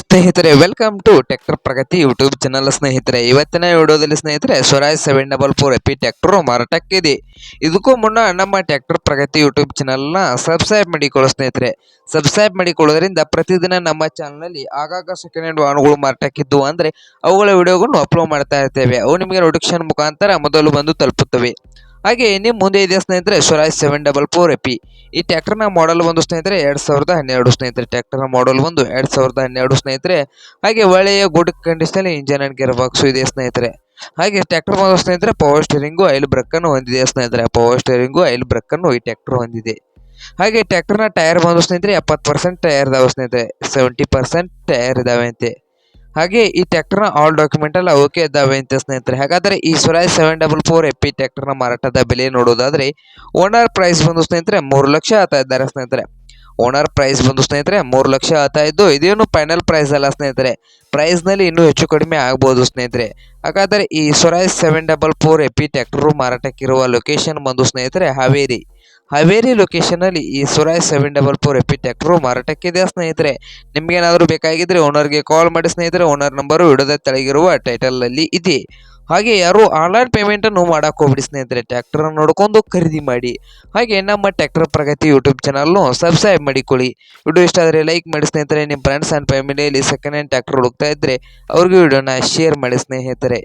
ಸ್ನೇಹಿತರೆ welcome to tractor Pragati YouTube channel ಸ್ನೇಹಿತರೆ. ಇವತ್ತಿನ ವಿಡಿಯೋದಲ್ಲಿ ಸ್ನೇಹಿತರೆ, Swaraj seven double four AP tractor ಮಾರಾಟಕ್ಕಿದೆ ಇದಕ್ಕೂ ಮುನ್ನ ನಮ್ಮ ಟ್ರ್ಯಾಕ್ಟರ್ ಪ್ರಗತಿ ಯೂಟ್ಯೂಬ್ ಚಾನಲ್ನ ಸಬ್ಸ್ಕ್ರೈಬ್ ಮಾಡಿಕೊಳ್ಳೋ ಸ್ನೇಹಿತರೆ. ಸಬ್ಸ್ಕ್ರೈಬ್ ಮಾಡಿಕೊಳ್ಳೋದ್ರಿಂದ ಪ್ರತಿದಿನ ನಮ್ಮ ಚಾನಲ್ನಲ್ಲಿ ಆಗಾಗ ಸೆಕೆಂಡ್ ಹ್ಯಾಂಡ್ ವಾಹನಗಳು ಮಾರಾಟಕ್ಕಿದ್ದು ಅಂದರೆ ಅವುಗಳ ವಿಡಿಯೋಗಳನ್ನು ಅಪ್ಲೋಡ್ ಮಾಡ್ತಾ ಇರ್ತೇವೆ. ಅವು ನಿಮಗೆ ನೋಟಿಫಿಕೇಶನ್ ಮುಖಾಂತರ ಮೊದಲು ಬಂದು ತಲುಪುತ್ತವೆ. ಹಾಗೆ ನಿಮ್ಮ ಮುಂದೆ ಇದೆ ಸ್ನೇಹಿತರೆ Swaraj seven double four AP ಈ ಟ್ಯಾಕ್ಟರ್ನ ಮಾಡಲ್ ಒಂದು ಸ್ನೇಹಿತರೆ ಎರಡು ಸಾವಿರದ ಹನ್ನೆರಡು ಸ್ನೇಹಿತರೆ. ಟ್ಯಾಕ್ಟರ್ನ ಮಾಡಲ್ ಒಂದು ಎರಡು ಸಾವಿರದ ಹನ್ನೆರಡು ಸ್ನೇಹಿತರೆ. ಹಾಗೆ ಒಳ್ಳೆಯ good condition engine and gear box ಇದೆ ಸ್ನೇಹಿತರೆ. ಹಾಗೆ ಟ್ಯಾಕ್ಟರ್ ಬಂದ ಸ್ನೇಹಿತರೆ ಪವರ್ ಸ್ಟೇರಿಂಗು ಐಲ್ ಬ್ರೇಕ್ ಅನ್ನು ಹೊಂದಿದೆ ಸ್ನೇಹಿತರೆ. ಪವರ್ ಸ್ಟೇರಿಂಗು ಐಲ್ ಬ್ರೇಕ್ ಅನ್ನು ಈ ಟ್ರ್ಯಾಕ್ಟರ್ ಹೊಂದಿದೆ. ಹಾಗೆ ಟ್ರ್ಯಾಕ್ಟರ್ನ ಟೈರ್ ಬಂದು ಸ್ನೇಹಿತರೆ ಎಪ್ಪತ್ತು ಪರ್ಸೆಂಟ್ ಟೈರ್ ಇದಾವೆ ಸ್ನೇಹಿತರೆ. ಸೆವೆಂಟಿ ಪರ್ಸೆಂಟ್ ಟೈರ್ ಇದಾವೆ ಅಂತೆ. ಹಾಗೆ ಈ ಟ್ರ್ಯಾಕ್ಟರ್ನ ಆಲ್ ಡಾಕ್ಯುಮೆಂಟ್ ಎಲ್ಲ ಓಕೆ ಇದ್ದಾವೆ ಅಂತ ಸ್ನೇಹಿತರೆ. ಹಾಗಾದರೆ ಈ Swaraj seven double four AP ಟ್ರ್ಯಾಕ್ಟರ್ನ ಮಾರಾಟದ ಬೆಲೆ ನೋಡೋದಾದ್ರೆ ಓನರ್ ಪ್ರೈಸ್ ಬಂದು ಸ್ನೇಹಿತರೆ ಮೂರು ಲಕ್ಷ ಆತ ಇದ್ದಾರೆ ಸ್ನೇಹಿತರೆ. ಓನರ್ ಪ್ರೈಸ್ ಬಂದು ಸ್ನೇಹಿತರೆ ಮೂರು ಲಕ್ಷ ಆತ ಇದ್ದು ಇದೇನು ಫೈನಲ್ ಪ್ರೈಸ್ ಅಲ್ಲ ಸ್ನೇಹಿತರೆ. ಪ್ರೈಸ್ನಲ್ಲಿ ಇನ್ನೂ ಹೆಚ್ಚು ಕಡಿಮೆ ಆಗ್ಬೋದು ಸ್ನೇಹಿತರೆ. ಹಾಗಾದರೆ ಈ Swaraj seven double four AP tractor ಮಾರಾಟಕ್ಕಿರುವ location ಬಂದು ಸ್ನೇಹಿತರೆ ಹಾವೇರಿ. ಹಾವೇರಿ ಲೊಕೇಶನಲ್ಲಿ ಈ Swaraj seven double four AP ಮಾರಾಟಕ್ಕೆ ಮಾರಾಟಕ್ಕಿದೆ ಸ್ನೇಹಿತರೆ? ನಿಮಗೇನಾದರೂ ಬೇಕಾಗಿದ್ರೆ ಓನರ್ಗೆ ಕಾಲ್ ಮಾಡಿ ಸ್ನೇಹಿತರೆ ಓನರ್ ನಂಬರು ವಿಡೋದ ತೆಳಗಿರುವ ಟೈಟಲಲ್ಲಿ ಇದೆ. ಹಾಗೆ ಯಾರು ಆನ್ಲೈನ್ ಪೇಮೆಂಟನ್ನು ಮಾಡಕ್ಕೆ ಹೋಗ್ಬಿಡಿ ಸ್ನೇಹಿತರೆ ಟ್ರ್ಯಾಕ್ಟರ್ ನೋಡ್ಕೊಂಡು ಖರೀದಿ ಮಾಡಿ. ಹಾಗೆ ನಮ್ಮ ಟ್ಯಾಕ್ಟರ್ ಪ್ರಗತಿ ಯೂಟ್ಯೂಬ್ ಚಾನಲ್ನು ಸಬ್ಸ್ಕ್ರೈಬ್ ಮಾಡಿಕೊಳ್ಳಿ. ವಿಡಿಯೋ ಇಷ್ಟ ಆದರೆ ಲೈಕ್ ಮಾಡಿ ಸ್ನೇಹಿತರೆ, ನಿಮ್ಮ ಫ್ರೆಂಡ್ಸ್ ಆ್ಯಂಡ್ ಫ್ಯಾಮಿಲಿಯಲ್ಲಿ ಸೆಕೆಂಡ್ ಹ್ಯಾಂಡ್ ಟ್ರ್ಯಾಕ್ಟರ್ ಹುಡುಕ್ತಾ ಇದ್ದರೆ ಅವ್ರಿಗೂ ವಿಡಿಯೋನ ಶೇರ್ ಮಾಡಿ ಸ್ನೇಹಿತರೆ.